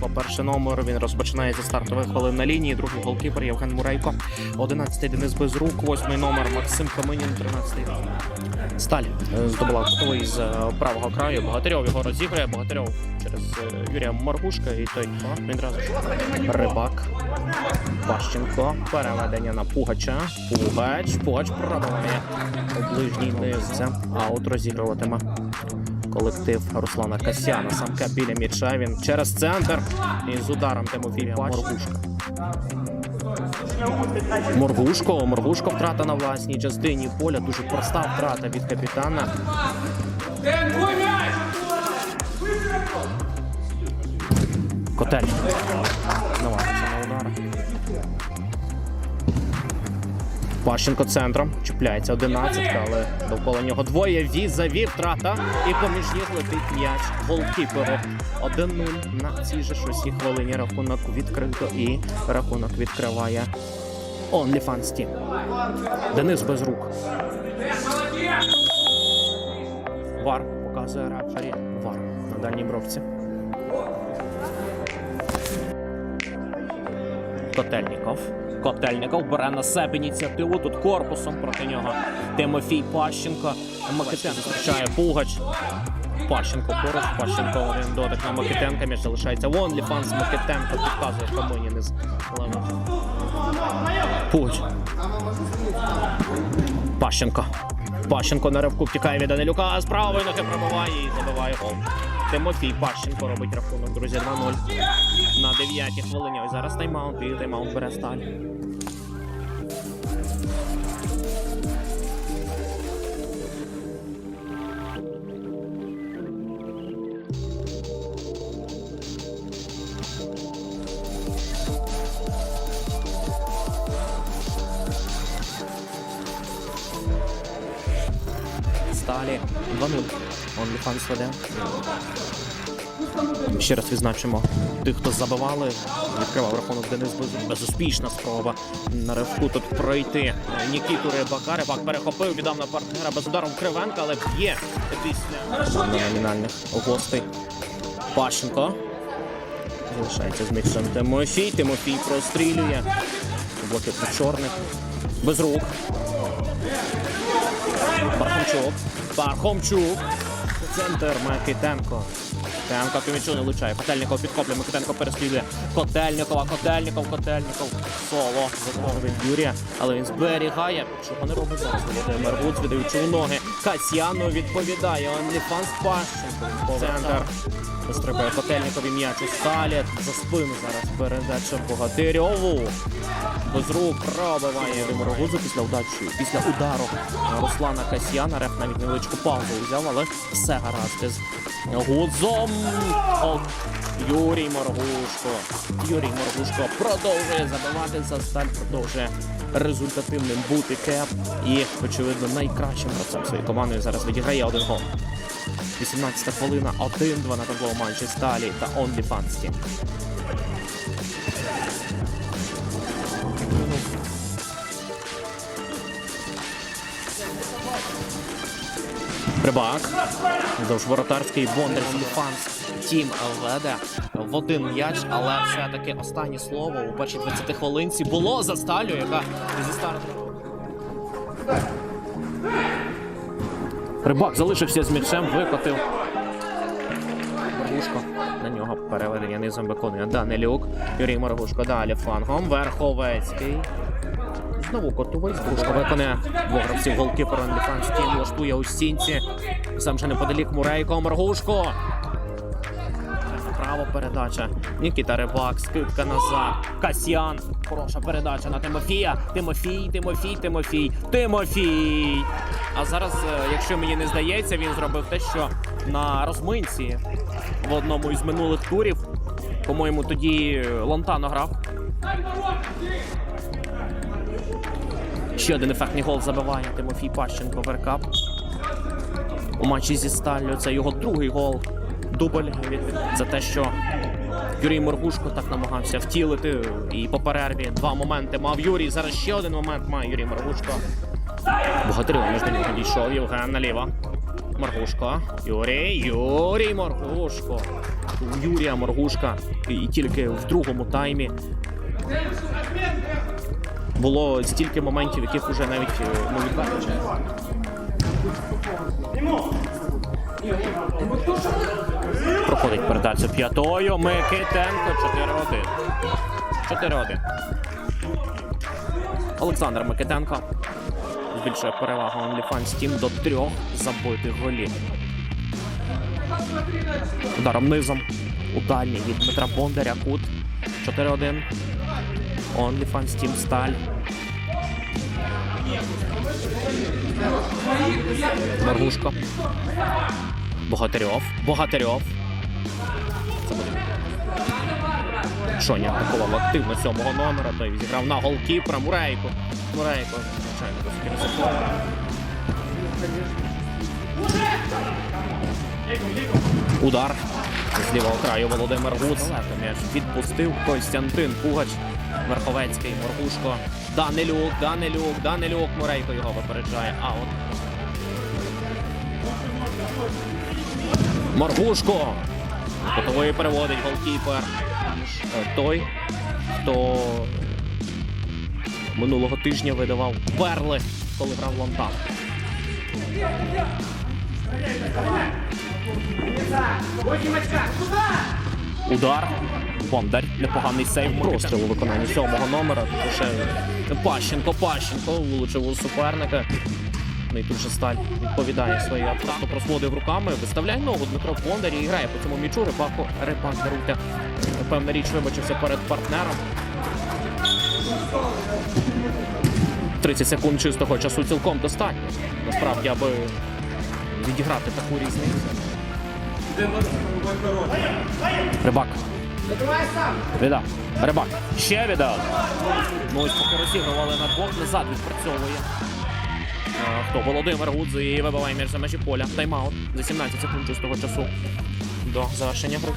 Пащенко, перший номер. Він розпочинає зі стартових хвилин на лінії. Другий голкіпер Євген Мурейко. 11-й Денис Безрук. Восьмий номер Максим Каминін. 13-й Сталь е, здобула кутовий з е, правого краю. Богатирьов його розіграє. Богатирьов через е, Юрія Маргушка. І той він разом. Рибак. Пащенко. Переведення на Пугача. Пугач. Пугач пробиває у ближній низ. Аут розігруватиме колектив Руслана Касяна. Самка біля м'яча. Він через центр. І з ударом Тимофія Моргушка. Моргушко. Моргушко втрата на власній частині поля. Дуже проста втрата від капітана. Котель. Пащенко центром. Чіпляється 11, але довкола нього двоє. Візаві втрата. І поміж них летить м'яч голкіперу. 1-0 на цій же шостій хвилині. Рахунок відкрито і рахунок відкриває OnlyFans Team. Денис без рук. Вар показує рефері. Вар на дальній бровці. Котельніков. Котельніков бере на себе ініціативу. Тут корпусом проти нього. Тимофій Пащенко. Микитенко зустрічає Пугач. Пащенко поруч. Пащенко один дотик на Микитенка. Між залишається в OnlyFans. Микитенко підказує Каминін із левим. Пугач. Пащенко. Пащенко на ривку втікає від Данилюка, а з правої ноги пробиває і забиває гол. Тимофій Пащенко робить рахунок, друзі, 2-0 на 9 хвилині. Ось зараз тайм-аут і тайм-аут бере сталь. Сталі 2-0. OnlyFans веде. Ще раз відзначимо тих, хто забивали. Відкривав рахунок Денис Без- безуспішна спроба на ривку тут пройти. Нікіту Рибака. Рибак перехопив, віддав на партнера без удару Кривенка, але б'є після номінальних гостей. Пащенко. Залишається з м'ячем Тимофій. Тимофій прострілює. Блокитно чорних. Без рук. Пархомчук. Пархомчук. Центр Микитенко. Темка Комічу не влучає. Котельников підхоплює, Микитенко переслідує. Котельникова, Котельников, Котельников. Соло задоволив від Юрія, але він зберігає. Чого не робить зараз? Володимир Гуц, віддаючи у ноги. Касьяну відповідає. Онліфанс Пащенко. Центр. Пострибує Котельникові м'яч у сталі. За спину зараз передача Богатирьову. Без рук пробиває Гудзу після удачі, після удару Руслана Касьяна. Реф навіть невеличку паузу взяв, але все гаразд із Гудзом. Юрій Моргушко. Юрій Моргушко продовжує забивати за сталь, продовжує результативним бути кеп. І, очевидно, найкращим гравцем своєї командою зараз відіграє один гол. 18 хвилина, 1-2 на табло матчі Сталі та OnlyFans Рибак. Довж воротарський бондар Фанс. Тім веде в один м'яч, але все-таки останнє слово у першій 20 хвилинці було за сталю, яка зі старту. Рибак залишився з м'ячем, викотив. Маргушко. На нього переведення низом виконує Данилюк. Юрій Маргушко далі флангом. Верховецький. Знову котовий. Брушко виконує двох гравців голкіпер Дефанс Тім влаштує у стінці. Сам же неподалік Мурейко. Маргушко. Вправо передача. Нікіта Рибак, скидка назад. Касьян. Хороша передача на Тимофія. Тимофій, Тимофій, Тимофій, Тимофій. А зараз, е, якщо мені не здається, він зробив те, що на розминці в одному із минулих турів. По-моєму, тоді Лонтано грав. Ще один ефектний гол забиває Тимофій Пащенко Веркап. У матчі зі Сталлю це його другий гол. Дубль від за те, що Юрій Моргушко так намагався втілити. І по перерві два моменти мав Юрій. Зараз ще один момент має Юрій Моргушко. Богатирьов між до нього дійшов. Євген наліво. Маргушко. Юрій. Юрій Маргушко. у Юрія Моргушка. І тільки в другому таймі було стільки моментів, яких вже навіть е, ну, відверто. Проходить передача п'ятою. Микитенко 4-1. 4-1. Олександр Микитенко збільшує перевагу OnlyFans Team до трьох забитих голів. Ударом низом. У дальній від Дмитра Бондаря. Кут. 4-1. OnlyFans Team Сталь. Маргушко. Богатирьов. Богатирьов. Шоня атакував активно сьомого номера, той зіграв на голкіпера Мурейко. Мурейко, звичайно, досить ризиковано. Удар з лівого краю Володимир Гуц. Відпустив Костянтин Пугач. Верховецький, Моргушко. Данилюк, Данилюк, Данилюк. Мурейко його випереджає. Аут. Моргушко. Котовий переводить голкіпер. Е, Той, хто минулого тижня видавав перли, коли грав Лантан. Удар. Бондар. Непоганий сейв. Простріл у виконанні сьомого номера. Ще Пащенко, Пащенко влучив у суперника. Ну і тут же сталь відповідає своїй атаку. Просводив руками, виставляє ногу Дмитро Бондар і грає по цьому м'ячу. Рибаку Рибак даруйте. Певна річ вибачився перед партнером. 30 секунд чистого часу цілком достатньо. Насправді, аби відіграти таку різницю. Рибак. Віддав. Рибак. Ще віддав. Ну ось поки розігрували на двох, назад відпрацьовує. Е, Хто? Володимир Гудзи і вибиває між за межі поля. Тайм-аут за 17 секунд чистого часу до завершення гри.